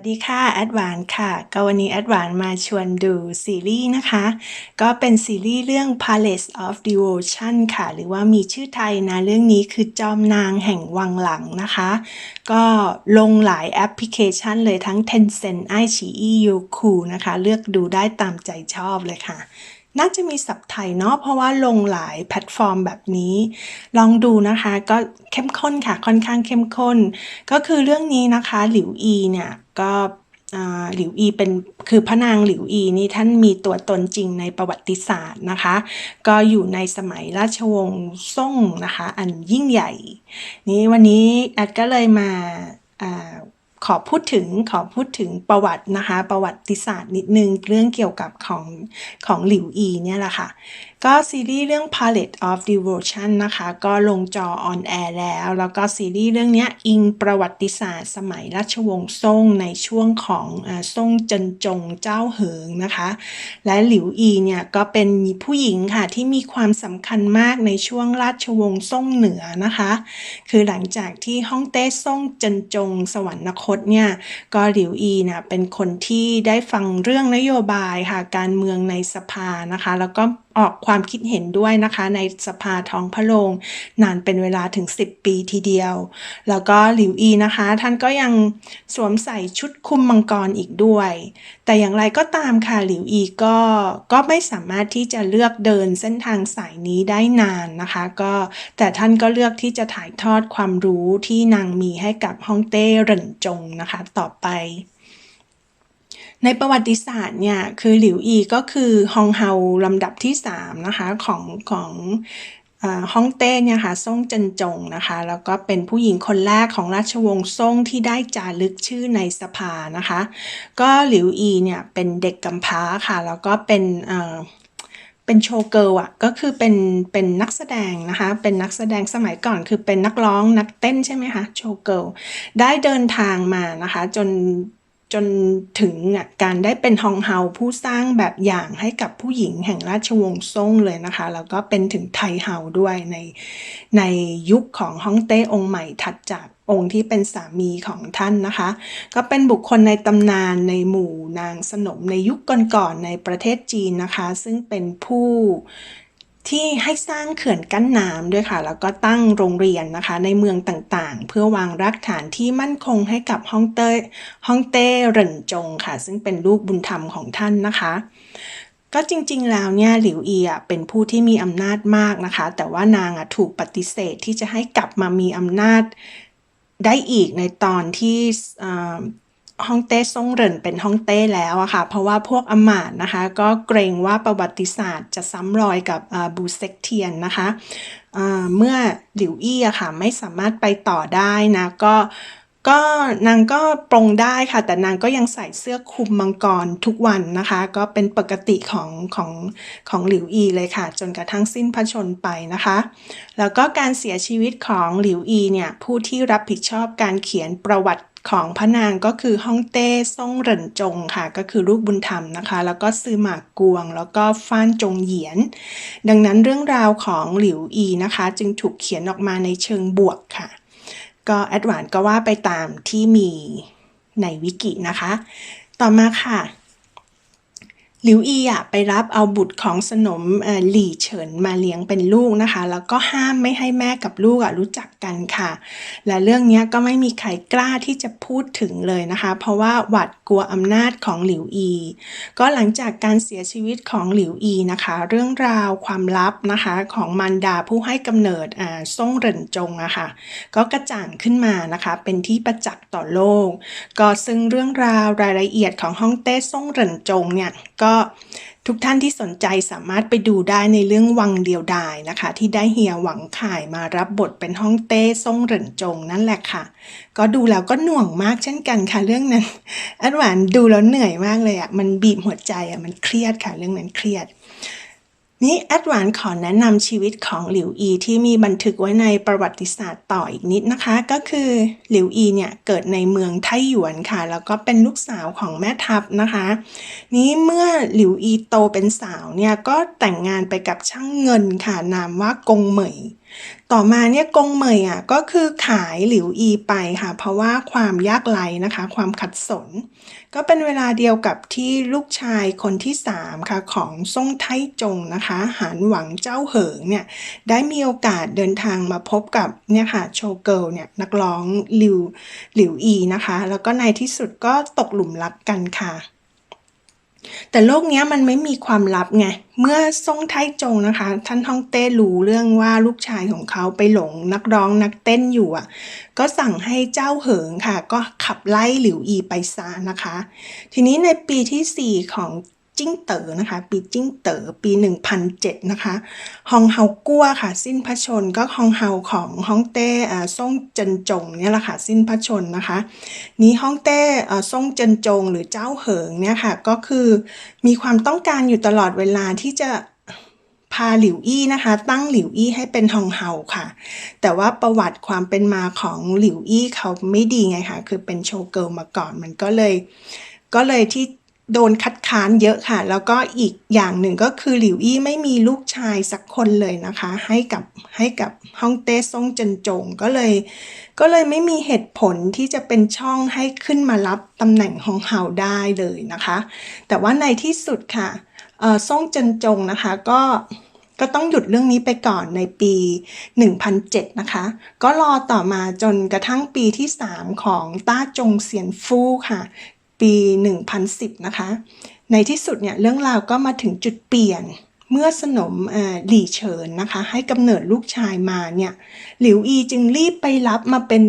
วัสดีค่ะแอดวานค่ะก็วันนี้แอดวานมาชวนดูซีรีส์นะคะ ก็เป็นซีรีส์เรื่อง Palace of Devotion ค่ะ หรือว่ามีชื่อไทยนะ เรื่องนี้คือจอมนางแห่งวังหลังนะคะ ก็ลงหลายแอปพลิเคชันเลยทั้ง Tencent, iQIYI, Youku นะคะ เลือกดูได้ตามใจชอบเลยค่ะ น่าจะมีสับไทยเนาะเพราะว่าลงหลายแพลตฟอร์มแบบนี้ ลองดูนะคะก็เข้มข้นค่ะค่อนข้างเข้มข้น ก็คือเรื่องนี้นะคะหลิวอีเนี่ยก็หลิวอีเป็นคือพระนางหลิวอีนี่ท่านมีตัวตนจริงในประวัติศาสตร์นะคะ ก็อยู่ในสมัยราชวงศ์ซ่งนะคะ อันยิ่งใหญ่ นี้วันนี้แอดก็เลยมา อ่าขอพูดถึงขอพูดถึงประวัตินะคะ ประวัติศาสตร์นิดนึงเรื่องเกี่ยวกับของของหลิวอีเนี่ยแหละค่ะ ก็ซีรีส์เรื่อง Palette of Devotion นะคะ ก็ลงจอออนแอร์แล้ว แล้วก็ซีรีส์เรื่องนี้อิงประวัติศาสตร์สมัยราชวงศ์ซ่งในช่วงของซ่งเจินจงเจ้าเหิงนะคะ และหลิวอีเนี่ยก็เป็นผู้หญิงค่ะที่มีความสำคัญมากในช่วงราชวงศ์ซ่งเหนือนะคะ คือหลังจากที่ฮ่องเต้ซ่งเจินจง สวรรคตเนี่ยก็หลิวอีเนี่ยเป็นคนที่ได้ฟังเรื่องนโยบายค่ะการเมืองในสภานะคะ แล้วก็ ออกความคิดเห็นด้วยนะคะ ในสภาท้องพระโรงนานเป็นเวลาถึง 10 ปีทีเดียว แล้วก็หลิวอีนะคะ ท่านก็ยังสวมใส่ชุดคุมมังกรอีกด้วย แต่อย่างไรก็ตามค่ะหลิวอีก็ก็ไม่สามารถที่จะเลือกเดินเส้นทางสายนี้ได้นานนะคะ ก็แต่ท่านก็เลือกที่จะถ่ายทอดความรู้ที่นางมีให้กับฮ่องเต้เหรินจงนะคะ ต่อไป ในประวัติศาสตร์เนี่ยคือหลิวอีก็คือฮองเฮาลำดับที่ 3 นะคะ ของของฮ่องเต้เนี่ยค่ะซ่งจินจงนะคะ แล้วก็เป็นผู้หญิงคนแรกของราชวงศ์ซ่งที่ได้จารึกชื่อในสภานะคะ ก็หลิวอีเนี่ยเป็นเด็กกำพร้าค่ะ แล้วก็เป็นเป็นโชว์เกิร์ลอะก็คือเป็นเป็นนักแสดงนะคะ เป็นนักแสดงสมัยก่อนคือเป็นนักร้องนักเต้นใช่ไหมคะโชว์เกิร์ลได้เดินทางมานะคะ จน จนถึงการได้เป็นฮองเฮาผู้สร้างแบบอย่างให้กับผู้หญิงแห่งราชวงศ์ซ่งเลยนะคะ แล้วก็เป็นถึงไทเฮาด้วยในในยุคของฮ่องเต้องค์ใหม่ถัดจากองค์ที่เป็นสามีของท่านนะคะ ก็เป็นบุคคลในตำนานในหมู่นางสนมในยุคก่อนๆในประเทศจีนนะคะ ซึ่งเป็นผู้ ที่ให้สร้างเขื่อนกั้นน้ำด้วยค่ะ แล้วก็ตั้งโรงเรียนนะคะ ในเมืองต่างๆ เพื่อวางรากฐานที่มั่นคงให้กับฮ่องเต้ฮ่องเต้เหรินจงค่ะ ซึ่งเป็นลูกบุญธรรมของท่านนะคะ ก็จริงๆแล้วเนี่ยหลิวเอีอะเป็นผู้ที่มีอำนาจมากนะคะ แต่ว่านางถูกปฏิเสธที่จะให้กลับมามีอำนาจได้อีกในตอนที่ ฮ่องเต้ซ่งเหรินเป็นฮ่องเต้แล้วอะค่ะ เพราะว่าพวกอมาตนะคะ ก็เกรงว่าประวัติศาสตร์จะซ้ำรอยกับบูเซ็กเทียนนะคะเมื่อหลิวอี้อะค่ะไม่สามารถไปต่อได้นะก็ก็นางก็ปรงได้ค่ะ แต่นางก็ยังใส่เสื้อคลุมมังกรทุกวันนะคะ ก็เป็นปกติของของของหลิวอีเลยค่ะ จนกระทั่งสิ้นพระชนไปนะคะ แล้วก็การเสียชีวิตของหลิวอีเนี่ยผู้ที่รับผิดชอบการเขียนประวัติ ของพระนางก็คือฮ่องเต้ซ่งเหรินจงค่ะ ก็คือลูกบุญธรรมนะคะ แล้วก็ซือหมากกวง แล้วก็ฟ้านจงเหยียน ดังนั้นเรื่องราวของหลิวอีนะคะ จึงถูกเขียนออกมาในเชิงบวกค่ะ ก็แอดวานก็ว่าไปตามที่มีในวิกินะคะ ต่อมาค่ะ หลิวอีอะไปรับเอาบุตรของสนมหลี่เฉินมาเลี้ยงเป็นลูกนะคะ แล้วก็ห้ามไม่ให้แม่กับลูกอะรู้จักกันค่ะ และเรื่องนี้ก็ไม่มีใครกล้าที่จะพูดถึงเลยนะคะ เพราะว่าหวาดกลัวอำนาจของหลิวอี ก็หลังจากการเสียชีวิตของหลิวอีนะคะ เรื่องราวความลับนะคะของมารดาผู้ให้กำเนิดอ่าซ่งเหรินจงอะค่ะก็กระจ่างขึ้นมานะคะ เป็นที่ประจักษ์ต่อโลก ก็ซึ่งเรื่องราวรายละเอียดของฮ่องเต้ซ่งเหรินจงเนี่ยก็ทุกท่านที่สนใจสามารถไปดูได้ในเรื่องวังเดียวดายนะคะ ที่ได้เฮียหวังข่ายมารับบทเป็นฮ่องเต้ซ่งเหรินจงนั่นแหละค่ะ ก็ดูแล้วก็หน่วงมากเช่นกันค่ะเรื่องนั้นอันหวานดูแล้วเหนื่อยมากเลยอะ่ะมันบีบหัวใจอะ่ะมันเครียดค่ะเรื่องนั้นเครียด นี่แอดวานขอแนะนำชีวิตของหลิวอีที่มีบันทึกไว้ในประวัติศาสตร์ต่ออีกนิดนะคะ ก็คือหลิวอีเนี่ยเกิดในเมืองไทหยวนค่ะ แล้วก็เป็นลูกสาวของแม่ทัพนะคะ นี้เมื่อหลิวอีโตเป็นสาวเนี่ยก็แต่งงานไปกับช่างเงินค่ะนามว่ากงเหมย ต่อมาเนี่ยกงเหมยอะก็คือขายหลิวอีไปค่ะ เพราะว่าความยากไร้นะคะ ความขัดสน ก็เป็นเวลาเดียวกับที่ลูกชายคนที่สามค่ะของซ่งไทจงนะคะหานหวังเจ้าเหิงเนี่ยได้มีโอกาสเดินทางมาพบกับเนี่ยค่ะโชเกิลเนี่ยนักร้องหลิวหลิวอีนะคะ แล้วก็ในที่สุดก็ตกหลุมรักกันค่ะ แต่โลกเนี้ยมันไม่มีความลับไง เมื่อซ่งไทจงนะคะ ท่านฮ่องเต้รู้เรื่องว่าลูกชายของเขาไปหลงนักร้องนักเต้นอยู่อะ ก็สั่งให้เจ้าเหิงค่ะ ก็ขับไล่หลิวอีไปซะนะคะ ทีนี้ในปีที่ 4 ของ จิ้งเต๋อนะคะ ปีจิ้งเต๋อปี 1007 นะคะฮองเฮากั้วค่ะ สิ้นพระชนก็ฮองเฮาของฮ่องเต้อ่าซ่งเจินจงเนี่ยแหละค่ะสิ้นพระชนนะคะ นี้ฮ่องเต้เอ่อซ่งเจินจงหรือเจ้าเหิงเนี่ยค่ะก็คือมีความต้องการอยู่ตลอดเวลาที่จะพาหลิวอี้นะคะ ตั้งหลิวอี้ให้เป็นฮองเฮาค่ะ แต่ว่าประวัติความเป็นมาของหลิวอี้เขาไม่ดีไงคะคือเป็นโชเกิลมาก่อนมันก็เลย ก็เลยที่ โดนคัดค้านเยอะค่ะ แล้วก็อีกอย่างหนึ่งก็คือหลิวอี้ไม่มีลูกชายสักคนเลยนะคะ ให้กับให้กับฮ่องเต้ซ่งเจินจงก็เลย ก็เลยไม่มีเหตุผลที่จะเป็นช่องให้ขึ้นมารับตำแหน่งฮองเฮาได้เลยนะคะ แต่ว่าในที่สุดค่ะเออซ่งเจินจงนะคะก็ก็ต้องหยุดเรื่องนี้ไปก่อนในปี 1007 นะคะ ก็รอต่อมาจนกระทั่งปีที่ 3 ของต้าจงเซียนฟู่ค่ะ ปี 1010 นะคะ ในที่สุดเนี่ยเรื่องราวก็มาถึงจุดเปลี่ยนเมื่อสนมหลี่เฉินนะคะ ให้กำเนิดลูกชายมาเนี่ยหลิวอีจึงรีบไปรับมาเป็น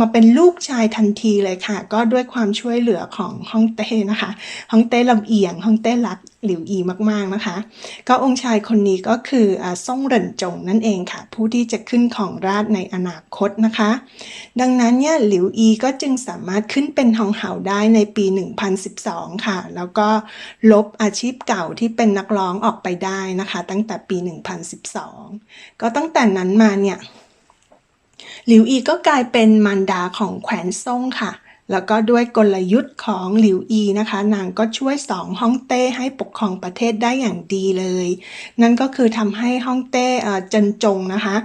มาเป็นลูกชายทันทีเลยค่ะ ก็ด้วยความช่วยเหลือของฮ่องเต้นะคะฮ่องเต้ลำเอียงฮ่องเต้รัก หลิวอีมากๆนะคะ ก็องค์ชายคนนี้ก็คือซ่งเหรินจงนั่นเองค่ะ ผู้ที่จะขึ้นของราชในอนาคตนะคะ ดังนั้นเนี่ยหลิวอีก็จึงสามารถขึ้นเป็นฮองเฮาได้ในปี 1012 ค่ะ แล้วก็ลบอาชีพเก่าที่เป็นนักร้องออกไปได้นะคะ ตั้งแต่ปี 1012 ก็ตั้งแต่นั้นมาเนี่ยหลิวอีก็กลายเป็นมารดาของแขวนซ่งค่ะ แล้วก็ด้วยกลยุทธ์ของหลิวอีนะคะ นางก็ช่วยสองฮ่องเต้ให้ปกครองประเทศได้อย่างดีเลย นั่นก็คือทำให้ฮ่องเต้เจินจงนะคะ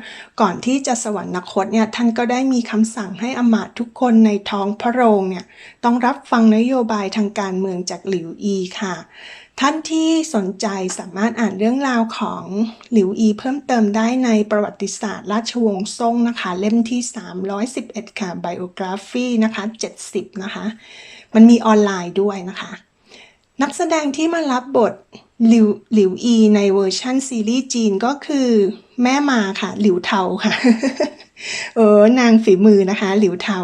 ก่อนที่จะสวรรคตเนี่ยท่านก็ได้มีคำสั่งให้อมาตทุกคนในท้องพระโรงเนี่ยต้องรับฟังนโยบายทางการเมืองจากหลิวอีค่ะ ท่านที่สนใจสามารถอ่านเรื่องราวของหลิวอีเพิ่มเติมได้ในประวัติศาสตร์ ราชวงศ์ซ่งนะคะ เล่มที่ 311 ค่ะ biography นะคะ 70 นะคะ มันมีออนไลน์ด้วยนะคะ นักแสดงที่มารับบทหลิวหลิวอีในเวอร์ชั่นซีรีส์จีนก็คือ แม่มาค่ะ หลิวเทาค่ะ เออนางฝีมือนะคะ หลิวเทา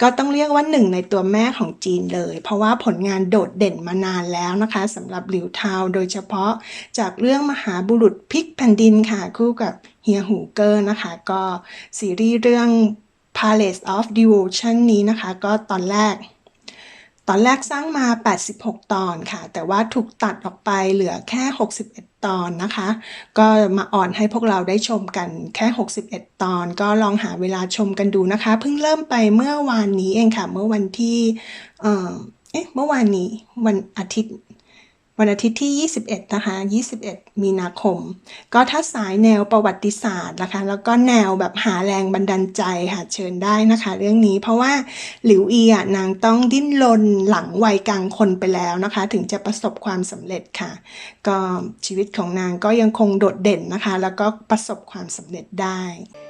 ก็ต้องเรียกว่าหนึ่งในตัวแม่ของจีนเลย เพราะว่าผลงานโดดเด่นมานานแล้วนะคะสำหรับหลิวเทาโดยเฉพาะจากเรื่องมหาบุรุษพลิกแผ่นดินค่ะ คู่กับเฮียหูเกอร์นะคะ ก็ซีรีส์เรื่อง Palace of Devotion นี้นะคะ ก็ตอนแรก ตอนแรกสร้างมา 86 ตอนค่ะ แต่ว่าถูกตัดออกไปเหลือแค่ 61 ตอนนะคะ ก็มาอ่อนให้พวกเราได้ชมกันแค่ 61 ตอน ก็ลองหาเวลาชมกันดูนะคะ เพิ่งเริ่มไปเมื่อวานนี้เองค่ะ เมื่อวันที่ เออเอ๊ะเมื่อวานนี้วันอาทิตย์ วันอาทิตย์ที่ 21 นะคะ 21 มีนาคม ก็ถ้าสายแนวประวัติศาสตร์นะคะ แล้วก็แนวแบบหาแรงบันดาลใจค่ะเชิญได้นะคะ เรื่องนี้เพราะว่าหลิวอีอะนางต้องดิ้นรนหลังวัยกลางคนไปแล้วนะคะ ถึงจะประสบความสำเร็จค่ะ ก็ชีวิตของนางก็ยังคงโดดเด่นนะคะ แล้วก็ประสบความสำเร็จได้